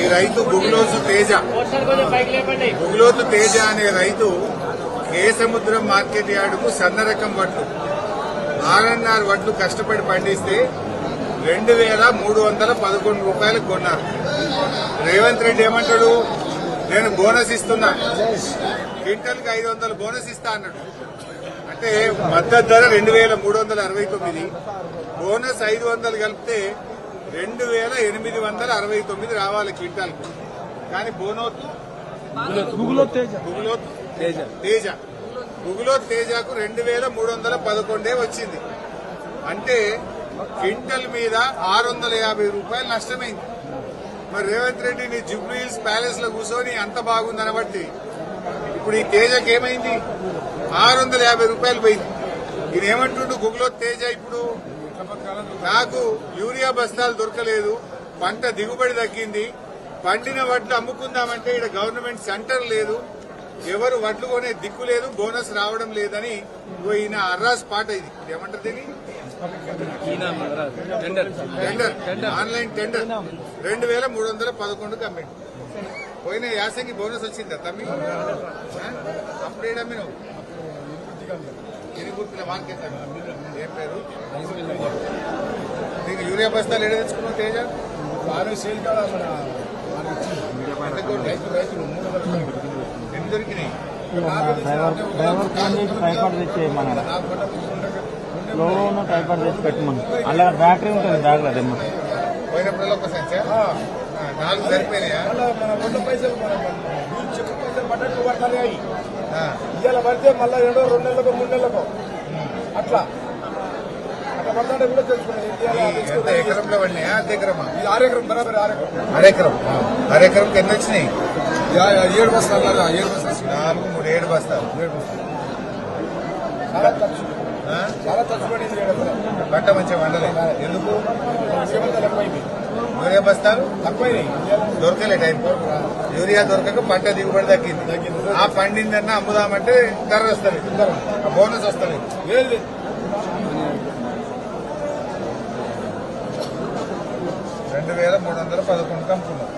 ఈ రైతు గుగులోతు తేజ. గుగులోతు తేజ అనే రైతు కేసముద్రం మార్కెట్ యార్డుకు సన్న రకం వడ్లు ఆర్ఎన్ఆర్ వడ్లు కష్టపడి పండిస్తే రెండు వేల మూడు వందల పదకొండు రూపాయలు కొన్నారు. రేవంత్ రెడ్డి ఏమంటాడు? నేను బోనస్ ఇస్తున్నా. క్వింటల్కి ఐదు వందలు బోనస్ ఇస్తా అన్నాడు. అంటే మద్దతు ధర రెండు వేల మూడు వందల అరవై తొమ్మిది. బోనస్ ఐదు వందలు కలిపితే రెండు వేల ఎనిమిది వందల అరవై తొమ్మిది రావాలి క్వింటాల్కు కానీ బోనోతు? తేజ. తేజ. తేజ. గుగులో తేజకు రెండు వేల మూడు వందల పదకొండే వచ్చింది. అంటే క్వింటల్ మీద ఆరు వందల యాభై రూపాయలు నష్టమైంది. మరి రేవంత్ రెడ్డి నీ జుబ్లీ హిల్స్ ప్యాలెస్లో కూర్చొని అంత బాగుందని బట్టి ఇప్పుడు ఈ తేజకి ఏమైంది? ఆరు వందల యాభై రూపాయలు పోయింది. ఈయన ఏమంటుండు గుగులో తేజ ఇప్పుడు? నాకు యూరియా బస్తాలు దొరకలేదు పంట దిగుబడి తగ్గింది పండిన వడ్లు అమ్ముకుందామంటే ఇక్కడ గవర్నమెంట్ సెంటర్ లేదు ఎవరు వడ్లు కొనే దిక్కు లేదు బోనస్ రావడం లేదని ఈయన అర్రాస్ పాట ఇది. ఏమంటారు దీన్ని? టెండర్. Online tender. రెండు వేల మూడు వందల పదకొండుకి అమ్మిండు పోయిన యాసంగి బోనస్ వచ్చిందా తమ్మి? ఆ? ఇరుగుర్తుల మార్కెట్. ఏం పేరు? నీకు యూరియా బస్తాలు ఎడ తెచ్చుకున్నావు తేజ? వారు సేల్? ఎన్ని దొరికినాయి? ట్రైపాడ్ తెచ్చి ట్రైపాడ్ తెచ్చి పెట్టమని. అలా బ్యాటరీ ఉంటుంది పోయినప్పుడల్లా ఒక నాలుగు సరిపోయినాయా? పైసలు పడ్డట్టు పడతానే అయ్యి. ఇవాళ పడితే మళ్ళా రెండో రెండు నెలలకు మూడు నెలలకు. అట్లా. అట్లా పడతాంటే కూడా తెలుసుకున్నాయి ఈ ఎంత ఎకరంలో పడినాయా అర్ధ ఎకరమా? ఇది ఆరెకరం బరాబర్ ఆరెకరం అరెకరం అరెకరంకి ఎన్ని వచ్చినాయి? ఏడు బస్తాలు ఏడు బస్తాలు. నాలుగు మూడు ఏడు బస్తాలు. ఏడు బస్తాలు. చాలా ఖర్చు? చాలా ఖర్చు పడింది. పంట మంచిగా వండలే ఎందుకు? యూరియా బస్తాలు తక్కువైనాయి. దొరకలే టైం యూరియా దొరకక పంట దిగుబడి తగ్గింది. ఆ పండిందన్నా అమ్ముదామంటే ధర వస్తుంది బోనస్ వస్తుంది. రెండు వేల మూడు వందల పదకొండుకి అమ్ముకున్నాం